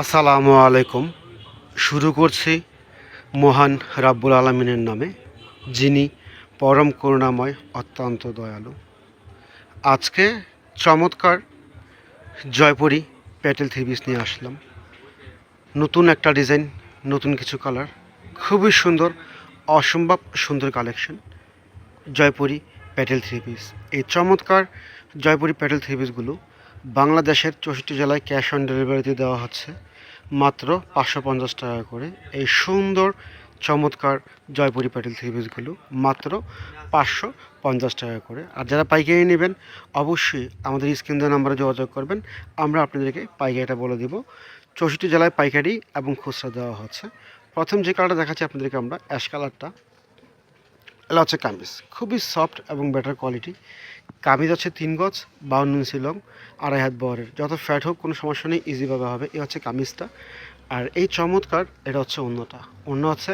আসসালামু আলাইকুম। শুরু করছি মহান রাব্বুল আলমিনের নামে, যিনি পরম করুণাময়, অত্যন্ত দয়ালু। আজকে চমৎকার জয়পুরি প্যাটেল থ্রি পিস নিয়ে আসলাম। নতুন একটা ডিজাইন, নতুন কিছু কালার, খুবই সুন্দর, অসম্ভব সুন্দর কালেকশন জয়পুরি প্যাটেল থ্রি পিস এই চমৎকার জয়পুরি প্যাটেল থ্রি পিসগুলো বাংলাদেশের চৌষট্টি জেলায় ক্যাশ অন ডেলিভারিতে দেওয়া হচ্ছে মাত্র পাঁচশো পঞ্চাশ টাকা করে। এই সুন্দর, চমৎকার জয়পুরি প্যাটেল থ্রি পিসগুলো মাত্র পাঁচশো পঞ্চাশ টাকা করে। আর যারা পাইকারি নেবেন, অবশ্যই আমাদের স্ক্রিন দেওয়া নাম্বারে যোগাযোগ করবেন। আমরা আপনাদেরকে পাইকারিটা বলে দিব। চৌষট্টি জেলায় পাইকারি এবং খুচরা দেওয়া হচ্ছে। প্রথম যে কালারটা দেখাচ্ছি আপনাদেরকে আমরা অ্যাশ কালারটা এটা হচ্ছে কামিজ। খুবই সফট এবং বেটার কোয়ালিটি কামিজ হচ্ছে তিন গজ, বাউন্ন ইঞ্চি লং আড়াই হাত বহরের। যত ফ্যাট হোক, কোনো সমস্যা নেই ইজিভাবে হবে। এ হচ্ছে কামিজটা। আর এই চমৎকার, এটা হচ্ছে অন্যটা অন্য হচ্ছে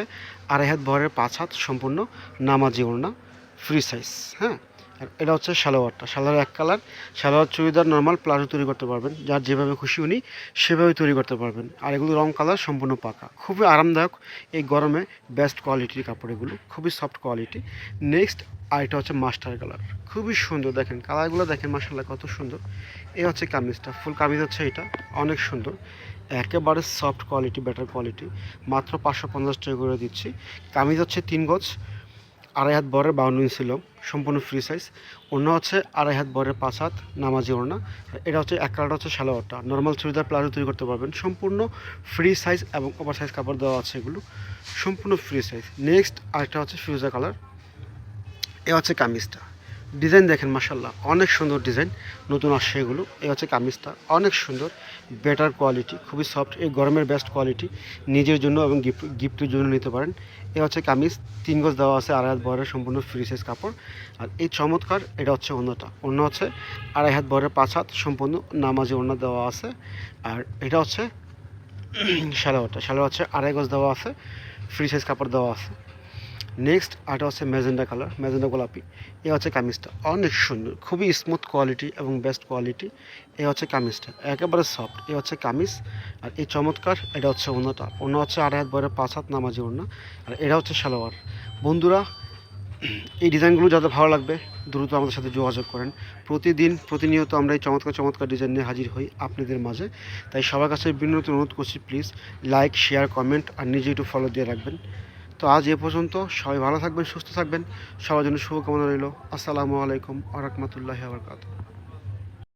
আড়াই হাত বহরের পাঁচ হাত সম্পূর্ণ নামাজি ওড়না ফ্রি সাইজ হ্যাঁ? এটা হচ্ছে সালোয়ারটা সালোয়ার এক colour salwar churidar normal palazzo তৈরি করতে পারবেন। যার যেভাবে খুশি উনি সেভাবে তৈরি করতে পারবেন। আর এগুলো রং কালার সম্পূর্ণ পাকা। খুবই আরামদায়ক এই গরমে বেস্ট কোয়ালিটির কাপড় এগুলো। খুবই সফট কোয়ালিটি নেক্সট আর এটা হচ্ছে মাস্টার কালার খুবই সুন্দর দেখেন। কালারগুলো দেখেন মাসাল্লাহ কত সুন্দর। এই হচ্ছে কামিজটা। ফুল কামিজ হচ্ছে এটা। অনেক সুন্দর। একেবারে সফট কোয়ালিটি বেটার কোয়ালিটি মাত্র পাঁচশো পঞ্চাশ টাকা করে দিচ্ছি। কামিজ হচ্ছে তিন গজ। আড়াই হাত বরের বাউন্ন ইঞ্চি লং সম্পূর্ণ ফ্রি সাইজ অন্য হচ্ছে আড়াই হাত বরের পাঁচ হাত নামাজি ওড়না। এটা হচ্ছে, এক কালারটা হচ্ছে সালোয়ারটা নর্মাল চুড়িদার প্লাজো তৈরি করতে পারবেন। সম্পূর্ণ ফ্রি সাইজ এবং ওভার সাইজ কাপড় দেওয়া আছে এগুলো। সম্পূর্ণ ফ্রি সাইজ নেক্সট আরেকটা হচ্ছে ফিউজা কালার এ হচ্ছে কামিজটা। ডিজাইন দেখেন মাসাল্লাহ অনেক সুন্দর ডিজাইন। নতুন আসছে এগুলো। এই হচ্ছে কামিজটা। অনেক সুন্দর। বেটার কোয়ালিটি খুবই সফট এই গরমের বেস্ট কোয়ালিটি নিজের জন্য এবং গিফট গিফটের জন্য নিতে পারেন। এ হচ্ছে কামিজ। তিন গজ দেওয়া আছে আড়াই হাত বরের সম্পূর্ণ ফ্রি সাইজ কাপড়। আর এই চমৎকার, এটা হচ্ছে অন্যটা অন্য হচ্ছে আড়াই হাত বরের পাঁচ হাত সম্পূর্ণ নামাজি অন্য দেওয়া আছে। আর এটা হচ্ছে, সালোয়ারটা। সালোয়ার হচ্ছে আড়াই গজ দেওয়া আছে। ফ্রি সাইজ কাপড় দেওয়া আছে। নেক্সট আরটা হচ্ছে ম্যাজেন্ডা কালার ম্যাজেন্ডা গোলাপি। এ হচ্ছে কামিজটা। অনেক সুন্দর, খুবই স্মুথ কোয়ালিটি এবং বেস্ট কোয়ালিটি এ হচ্ছে কামিজটা। একেবারে সফট এ হচ্ছে কামিজ। আর এই চমৎকার, এটা হচ্ছে অন্যটা অন্য হচ্ছে আড়াই হাত বয়ের পাঁচ হাত নামাজি অন্য আর এটা হচ্ছে সালোয়ার। বন্ধুরা, এই ডিজাইনগুলো যাদের ভালো লাগবে, দ্রুত আমাদের সাথে যোগাযোগ করেন। প্রতিদিন, প্রতিনিয়ত আমরা এই চমৎকার চমৎকার ডিজাইন নিয়ে হাজির হই আপনাদের মাঝে। তাই সবার কাছে বিনোদন অনুরোধ করছি প্লিজ লাইক শেয়ার কমেন্ট আর নিজে একটু ফলো দিয়ে রাখবেন। তো আজ এ পর্যন্ত। সবাই ভালো থাকবেন, সুস্থ থাকবেন। সবার জন্য শুভকামনা রইল। আসসালামু আলাইকুম আ রহমতুল্লাহ আবরকাত